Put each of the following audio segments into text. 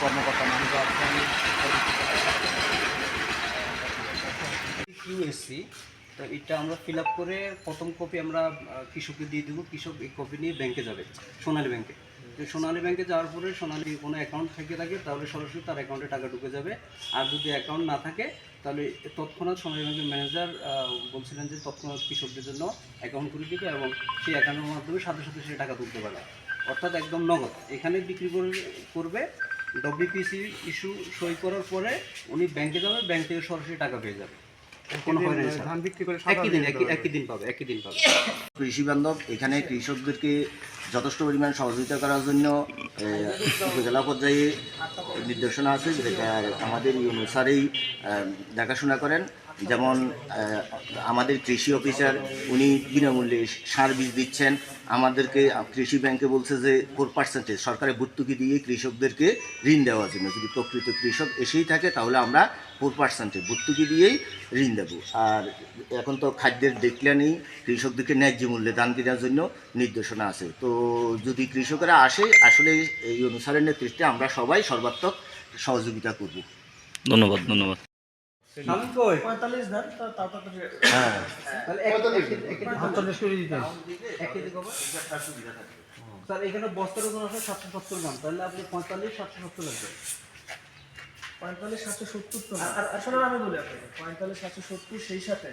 কর্মকর্তা মানুষ আছেন কিউএসসি তো এটা আমরা ফিল আপ করে প্রথম কপি আমরা কৃষককে দিয়ে দেবো। কৃষক এই কপি নিয়ে ব্যাংকে যাবে, সোনালী ব্যাংকে সোনালী ব্যাংকে যাওয়ার পরে সোনালী কোনো অ্যাকাউন্ট থেকে থাকে, তাহলে সরাসরি তার অ্যাকাউন্টে টাকা ঢুকে যাবে। আর যদি অ্যাকাউন্ট না থাকে, তাহলে তৎক্ষণাৎ সোনালী ব্যাংকের ম্যানেজার বলছিলেন যে তৎক্ষণাৎ কৃষকদের জন্য অ্যাকাউন্ট করে দিবে এবং সেই অ্যাকাউন্টের মাধ্যমে সাথে সাথে সে টাকা তুলতে পারে অর্থাৎ একদম নগদ। এখানে বিক্রি করে- করবে ডব্লিউপিসি ইস্যু সই করার পরে উনি ব্যাংকে যাবে ব্যাংক থেকে সরাসরি টাকা পেয়ে যাবে। ধান বিক্রি করে একই দিন একই একই দিন পাবে একই দিন পাবে। কৃষি বান্ধব এখানে কৃষকদেরকে যথেষ্ট পরিমাণ সহযোগিতা করার জন্য উপজেলা পর্যায়ে নির্দেশনা আছে যেটা আমাদের এই অনুসারেই দেখাশোনা করেন। যেমন আমাদের কৃষি অফিসার উনি বিনামূল্যে সার বীজ দিচ্ছেন। আমাদেরকে, কৃষি ব্যাংকে বলছে যে ফোর পার্সেন্টেজ সরকারের ভর্তুকি দিয়ে কৃষকদেরকে ঋণ দেওয়ার জন্য। যদি প্রকৃত কৃষক এসেই থাকে, তাহলে আমরা ফোর পার্সেন্টে ভর্তুকি দিয়েই ঋণ দেবো। আর এখন তো খাদ্যের নেই, কৃষকদেরকে ন্যায্য মূল্যে দান কেনার জন্য নির্দেশনা আছে। তো যদি কৃষকরা আসে, আসলে এই অনুসারের নেতৃত্বে আমরা সবাই সর্বাত্মক সহযোগিতা করব। ধন্যবাদ ধন্যবাদ। আমি কই? পঁয়তাল্লিশ তাহলে এক- স্যার এখানে বস্তার ওজন আছে সাতশো সত্তর গ্রাম। তাহলে আপনি পঁয়তাল্লিশ সাতশো সত্তর লাগবে। পঁয়তাল্লিশ সাতশো সত্তর তো আর আসলে আমি বলি আপনাকে। পঁয়তাল্লিশ সাতশো সত্তর সেই সাথে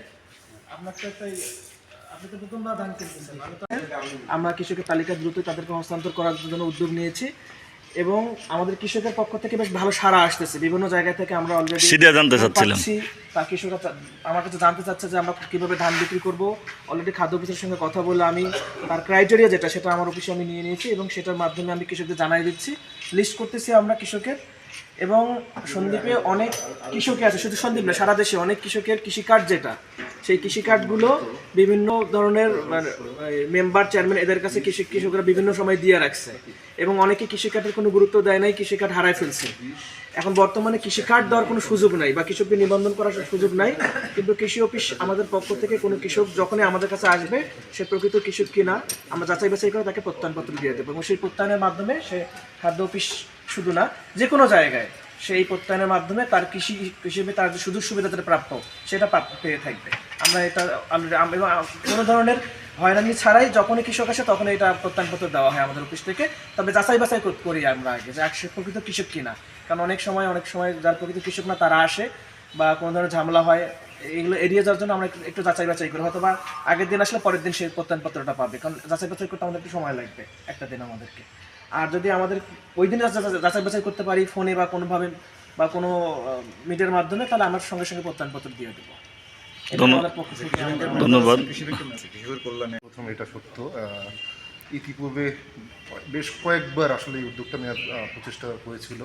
আপনার তো একটা আপনি তো প্রথমবার ধান কিনতেছেন। আমরা কৃষকের তালিকা দ্রুত তাদেরকে হস্তান্তর করার জন্য উদ্যোগ নিয়েছি। এবং আমাদের কৃষকের পক্ষ থেকে বেশ ভালো সাড়া আসতেছে। বিভিন্ন জায়গা থেকে আমরা অলরেডি সেটা জানতে চাচ্ছিলাম। তা কৃষকরা আমার কাছে জানতে চাচ্ছে যে আমরা কীভাবে ধান বিক্রি করব। অলরেডি খাদ্য অফিসের সঙ্গে কথা বলে আমি তার ক্রাইটেরিয়া যেটা সেটা আমার অফিসে আমি নিয়ে নিয়েছি এবং সেটার মাধ্যমে আমি কৃষকদের জানাই দিচ্ছি। লিস্ট করতেছি আমরা কৃষকের। এবং সন্দীপে অনেক কৃষকই আছে শুধু সন্দীপ না সারা দেশে অনেক কৃষকের কৃষি কার্ড যেটা সেই কৃষি কার্ডগুলো বিভিন্ন ধরনের মেম্বার চেয়ারম্যান এদের কাছে কৃষক কৃষকরা বিভিন্ন সময় দিয়ে রাখছে। এবং অনেকে কৃষি কার্ডের কোনো গুরুত্ব দেয় নাই কৃষি কার্ড হারায় ফেলছে। এখন বর্তমানে কৃষি কার্ড দেওয়ার কোনো সুযোগ নাই বা কৃষককে নিবন্ধন করার সুযোগ নাই, কিন্তু কৃষি অফিস আমাদের পক্ষ থেকে কোনো কৃষক যখনই আমাদের কাছে আসবে, সে প্রকৃত কৃষক কিনা, আমরা যাচাই বাছাই করে তাকে প্রত্যয়নপত্র দিয়ে দেবো। এবং সেই প্রত্যয়নের মাধ্যমে সে খাদ্য অফিস শুধু না, যে কোনো জায়গায় সেই প্রত্যয়নের মাধ্যমে তার কৃষি হিসেবে তার যে সুযোগ সুবিধা যেটা প্রাপ্য, সেটা পেয়ে থাকবে। আমরা এটা এবং কোনো ধরনের হয়রানি ছাড়াই যখনই কৃষক আসে তখন এটা প্রত্যয়নপত্র দেওয়া হয় আমাদের অফিস থেকে। তবে যাচাই বাছাই করি আমরা আগে যে সে প্রকৃত কৃষক কিনা। কারণ অনেক সময় অনেক সময় যার প্রকৃত কৃষক না তারা আসে বা কোনো ধরনের ঝামেলা হয়, এগুলো এড়িয়ে যাওয়ার জন্য আমরা একটু যাচাই বাছাই করি। হয়তো বা আগের দিন আসলে পরের দিন সেই প্রত্যয়নপত্রটা পাবে। কারণ যাচাই বাছাই করতে আমাদের একটু সময় লাগবে, একটা দিন আমাদেরকে। আর যদি আমাদের ওই দিন যাচাই- বাছাই করতে পারি ফোনে বা কোনোভাবে বা কোনো মিডিয়ার মাধ্যমে তাহলে আমার সঙ্গে সঙ্গে প্রত্যয়নপত্র দিয়ে দেবো। ধন্যবাদ। প্রথম এটা সত্য ইতিপূর্বে বেশ কয়েকবার আসলে এই উদ্যোগটা নেওয়ার প্রচেষ্টা হয়েছিল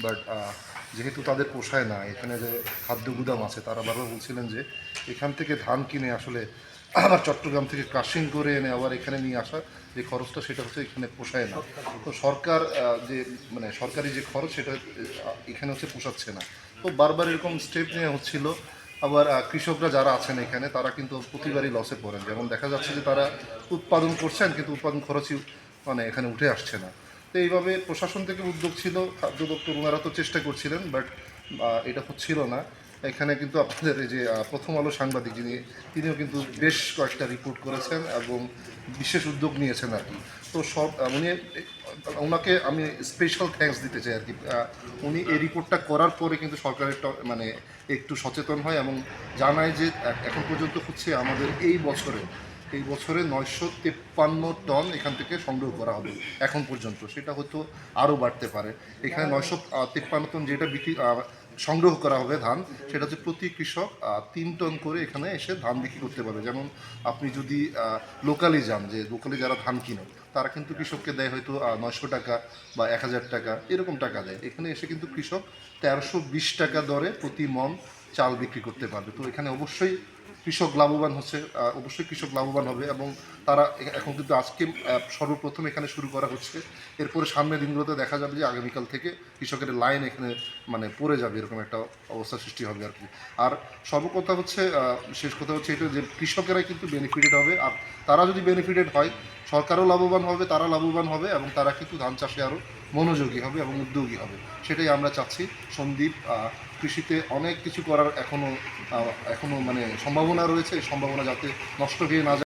বাট যেহেতু তাদের পোষায় না এখানে যে খাদ্য গুদাম আছে তারা বারবার বলছিলেন যে এখান থেকে ধান কিনে আসলে আবার চট্টগ্রাম থেকে ক্রাশিং করে এনে আবার এখানে নিয়ে আসা যে খরচটা, সেটা হচ্ছে এখানে পোষায় না। তো সরকার যে মানে সরকারি যে খরচ, সেটা এখানে হচ্ছে পোষাচ্ছে না। তো বারবার এরকম স্টেপ নেওয়া হচ্ছিল। আবার কৃষকরা যারা আছেন এখানে, তারা কিন্তু প্রতিবারই লসে পড়েন। যেমন দেখা যাচ্ছে যে তারা উৎপাদন করছেন, কিন্তু উৎপাদন খরচই মানে এখানে উঠে আসছে না। তো এইভাবে প্রশাসন থেকে উদ্যোগ ছিল। খাদ্য দপ্তর, ওনারা তো চেষ্টা করছিলেন বাট এটা হচ্ছিল না। এখানে কিন্তু আপনাদের এই যে প্রথম আলো সাংবাদিক যিনি, তিনিও কিন্তু বেশ কয়েকটা রিপোর্ট করেছেন এবং বিশেষ উদ্যোগ নিয়েছেন আর কি। তো সব উনি, ওনাকে আমি স্পেশাল থ্যাঙ্কস দিতে চাই আর কি। উনি এই রিপোর্টটা করার পরে কিন্তু সরকারের মানে একটু সচেতন হয় এবং জানায় যে এখন পর্যন্ত হচ্ছে আমাদের এই বছরে এই বছরে নয়শো তেপ্পান্ন টন এখান থেকে সংগ্রহ করা হবে, এখন পর্যন্ত। সেটা হয়তো আরও বাড়তে পারে। এখানে নয়শো তেপ্পান্ন টন যেটা বিক্রি সংগ্রহ করা হবে ধান, সেটা হচ্ছে প্রতি কৃষক তিন টন করে এখানে এসে ধান বিক্রি করতে পারবে। যেমন আপনি যদি লোকালি যান, যে লোকালি যারা ধান কিনে, তারা কিন্তু কৃষককে দেয় হয়তো নয়শো টাকা বা এক হাজার টাকা, এরকম টাকা দেয়। এখানে এসে কিন্তু কৃষক তেরোশো বিশ টাকা দরে প্রতি মন চাল বিক্রি করতে পারবে। তো এখানে অবশ্যই কৃষক লাভবান হচ্ছে অবশ্যই কৃষক লাভবান হবে এবং তারা এখন কিন্তু আজকে সর্বপ্রথম এখানে শুরু করা হচ্ছে। এরপরে সামনের দিনগুলোতে দেখা যাবে যে আগামীকাল থেকে কৃষকের লাইন এখানে মানে পড়ে যাবে, এরকম একটা অবস্থা সৃষ্টি হবে আর কি। আর সর্বকথা হচ্ছে শেষ কথা হচ্ছে এটা যে কৃষকেরাই কিন্তু বেনিফিটেড হবে। আর তারা যদি বেনিফিটেড হয়, সরকারও লাভবান হবে, তারা লাভবান হবে এবং তারা কিন্তু ধান চাষে আরও মনোযোগী হবে এবং উদ্যোগী হবে। সেটাই আমরা চাচ্ছি। সন্দীপ কৃষিতে অনেক কিছু করার এখনও এখনও মানে সম্ভাবনা রয়েছে। এই সম্ভাবনা যাতে নষ্ট হয়ে না যায়।